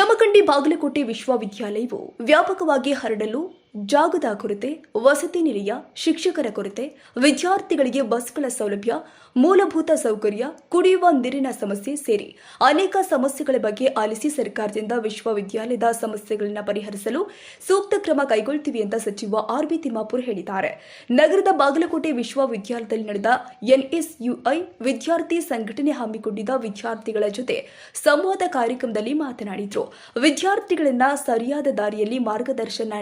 ಜಮಖಂಡಿ ಬಾಗಲಕೋಟೆ ವಿಶ್ವವಿದ್ಯಾಲಯವು ವ್ಯಾಪಕವಾಗಿ ಹರಡಲು ಜಾಗದ ಕೊರತೆ, ವಸತಿ ನಿಲಯ, ಶಿಕ್ಷಕರ ಕೊರತೆ, ವಿದ್ಯಾರ್ಥಿಗಳಿಗೆ ಬಸ್ಗಳ ಸೌಲಭ್ಯ, ಮೂಲಭೂತ ಸೌಕರ್ಯ, ಕುಡಿಯುವ ನೀರಿನ ಸಮಸ್ಯೆ ಸೇರಿ ಅನೇಕ ಸಮಸ್ಯೆಗಳ ಬಗ್ಗೆ ಆಲಿಸಿ ಸರ್ಕಾರದಿಂದ ವಿಶ್ವವಿದ್ಯಾಲಯದ ಸಮಸ್ಯೆಗಳನ್ನು ಪರಿಹರಿಸಲು ಸೂಕ್ತ ಕ್ರಮ ಕೈಗೊಳ್ತೀವಿ ಅಂತ ಸಚಿವ ಆರ್ ಬಿ ತಿಮ್ಮಾಪುರ್ ಹೇಳಿದ್ದಾರೆ. ನಗರದ ಬಾಗಲಕೋಟೆ ವಿಶ್ವವಿದ್ಯಾಲಯದಲ್ಲಿ ನಡೆದ ಎನ್ಎಸ್ಯುಐ ವಿದ್ಯಾರ್ಥಿ ಸಂಘಟನೆ ಹಮ್ಮಿಕೊಂಡಿದ್ದ ವಿದ್ಯಾರ್ಥಿಗಳ ಜೊತೆ ಸಂವಾದ ಕಾರ್ಯಕ್ರಮದಲ್ಲಿ ಮಾತನಾಡಿದರು. ವಿದ್ಯಾರ್ಥಿಗಳನ್ನ ಸರಿಯಾದ ದಾರಿಯಲ್ಲಿ ಮಾರ್ಗದರ್ಶನ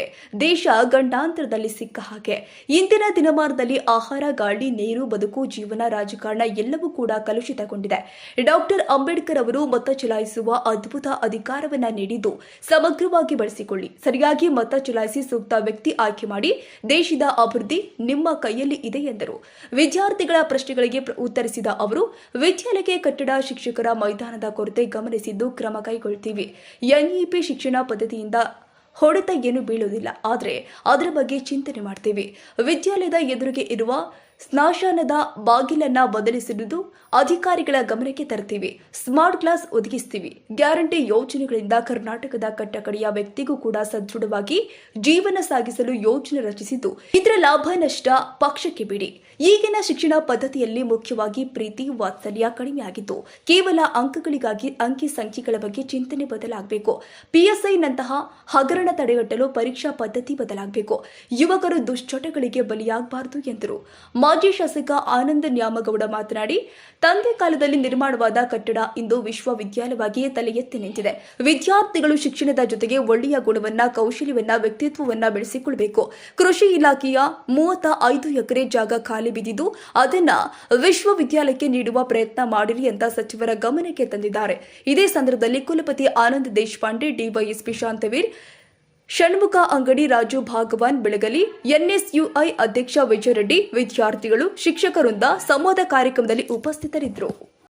ನೀಡದಿದ್ರೆ ದೇಶ ಗಂಡಾಂತರದಲ್ಲಿ ಸಿಕ್ಕ ಹಾಗೆ. ಇಂದಿನ ದಿನಮಾನದಲ್ಲಿ ಆಹಾರ, ಗಾಳಿ, ನೀರು, ಬದುಕು, ಜೀವನ, ರಾಜಕಾರಣ ಎಲ್ಲವೂ ಕೂಡ ಕಲುಷಿತಗೊಂಡಿದೆ. ಡಾಕ್ಟರ್ ಅಂಬೇಡ್ಕರ್ ಅವರು ಮತ ಚಲಾಯಿಸುವ ಅದ್ಭುತ ಅಧಿಕಾರವನ್ನ ನೀಡಿದ್ದು ಸಮಗ್ರವಾಗಿ ಬಳಸಿಕೊಳ್ಳಿ. ಸರಿಯಾಗಿ ಮತ ಚಲಾಯಿಸಿ ಸೂಕ್ತ ವ್ಯಕ್ತಿ ಆಯ್ಕೆ ಮಾಡಿ ದೇಶದ ಅಭಿವೃದ್ಧಿ ನಿಮ್ಮ ಕೈಯಲ್ಲಿ ಇದೆ ಎಂದರು. ವಿದ್ಯಾರ್ಥಿಗಳ ಪ್ರಶ್ನೆಗಳಿಗೆ ಉತ್ತರಿಸಿದ ಅವರು, ವಿದ್ಯಾಲಯಕ್ಕೆ ಕಟ್ಟಡ ಶಿಕ್ಷಕರ ಮೈದಾನದ ಕೊರತೆ ಗಮನಿಸಿದ್ದು ಕ್ರಮ ಕೈಗೊಳ್ಳುತ್ತೀವಿ ಎನ್ಇಪಿ ಶಿಕ್ಷಣ ಪದ್ಧತಿಯಿಂದ ಹೊಡೆತ ಏನು ಬೀಳೋದಿಲ್ಲ ಆದರೆ ಅದರ ಬಗ್ಗೆ ಚಿಂತನೆ ಮಾಡ್ತೀವಿ. ವಿದ್ಯಾಲಯದ ಎದುರಿಗೆ ಇರುವ ಸ್ನಾಶನದ ಬಾಗಿಲನ್ನ ಬದಲಿಸಿರುವುದು ಅಧಿಕಾರಿಗಳ ಗಮನಕ್ಕೆ ತರ್ತೀವಿ. Smart class ಒದಗಿಸ್ತೀವಿ. ಗ್ಯಾರಂಟಿ ಯೋಜನೆಗಳಿಂದ ಕರ್ನಾಟಕದ ಕಟ್ಟಕಡೆಯ ವ್ಯಕ್ತಿಗೂ ಕೂಡ ಸದೃಢವಾಗಿ ಜೀವನ ಸಾಗಿಸಲು ಯೋಜನೆ ರಚಿಸಿದ್ದು ಇದರ ಲಾಭ ನಷ್ಟ ಪಕ್ಷಕ್ಕೆ ಬಿಡಿ. ಈಗಿನ ಶಿಕ್ಷಣ ಪದ್ಧತಿಯಲ್ಲಿ ಮುಖ್ಯವಾಗಿ ಪ್ರೀತಿ, ವಾತ್ಸಲ್ಯ ಕಡಿಮೆಯಾಗಿದ್ದು ಕೇವಲ ಅಂಕಗಳಿಗಾಗಿ ಅಂಕಿ ಸಂಖ್ಯೆಗಳ ಬಗ್ಗೆ ಚಿಂತನೆ ಬದಲಾಗಬೇಕು. ಪಿಎಸ್ಐನಂತಹ ಹಗರಣ ತಡೆಗಟ್ಟಲು ಪರೀಕ್ಷಾ ಪದ್ಧತಿ ಬದಲಾಗಬೇಕು. ಯುವಕರು ದುಶ್ಚಟಗಳಿಗೆ ಬಲಿಯಾಗಬಾರದು ಎಂದರು. ಮಾಜಿ ಶಾಸಕ ಆನಂದ ನ್ಯಾಮಗೌಡ ಮಾತನಾಡಿ, ತಂದೆ ಕಾಲದಲ್ಲಿ ನಿರ್ಮಾಣವಾದ ಕಟ್ಟಡ ಇಂದು ವಿಶ್ವವಿದ್ಯಾಲಯವಾಗಿಯೇ ತಲೆ ಎತ್ತಿ ನಿಂತಿದೆ. ವಿದ್ಯಾರ್ಥಿಗಳು ಶಿಕ್ಷಣದ ಜೊತೆಗೆ ಒಳ್ಳೆಯ ಗುಣವನ್ನ, ಕೌಶಲ್ಯವನ್ನ, ವ್ಯಕ್ತಿತ್ವವನ್ನ ಬೆಳೆಸಿಕೊಳ್ಳಬೇಕು ಕೃಷಿ ಇಲಾಖೆಯ ಮೂವತ್ತ ಐದು ಎಕರೆ ಜಾಗ ಖಾಲಿ ಬಿದ್ದಿದ್ದು, ಅದನ್ನ ವಿಶ್ವವಿದ್ಯಾಲಯಕ್ಕೆ ನೀಡುವ ಪ್ರಯತ್ನ ಮಾಡಿರಿ ಅಂತ ಸಚಿವರ ಗಮನಕ್ಕೆ ತಂದಿದ್ದಾರೆ. ಇದೇ ಸಂದರ್ಭದಲ್ಲಿ ಕುಲಪತಿ ಆನಂದ್ ದೇಶಪಾಂಡೆ, ಡಿವೈಎಸ್ಪಿ ಶಾಂತವೀರ್ ಷಣ್ಮುಖ ಅಂಗಡಿ ರಾಜು ಭಾಗವಾನ್ ಬೆಳಗಲಿ ಎನ್ಎಸ್ಯುಐ ಅಧ್ಯಕ್ಷ ವಿಜಯರೆಡ್ಡಿ ವಿದ್ಯಾರ್ಥಿಗಳು ಶಿಕ್ಷಕರಿಂದ ಸಂವಾದ ಕಾರ್ಯಕ್ರಮದಲ್ಲಿ ಉಪಸ್ಥಿತರಿದ್ದರು.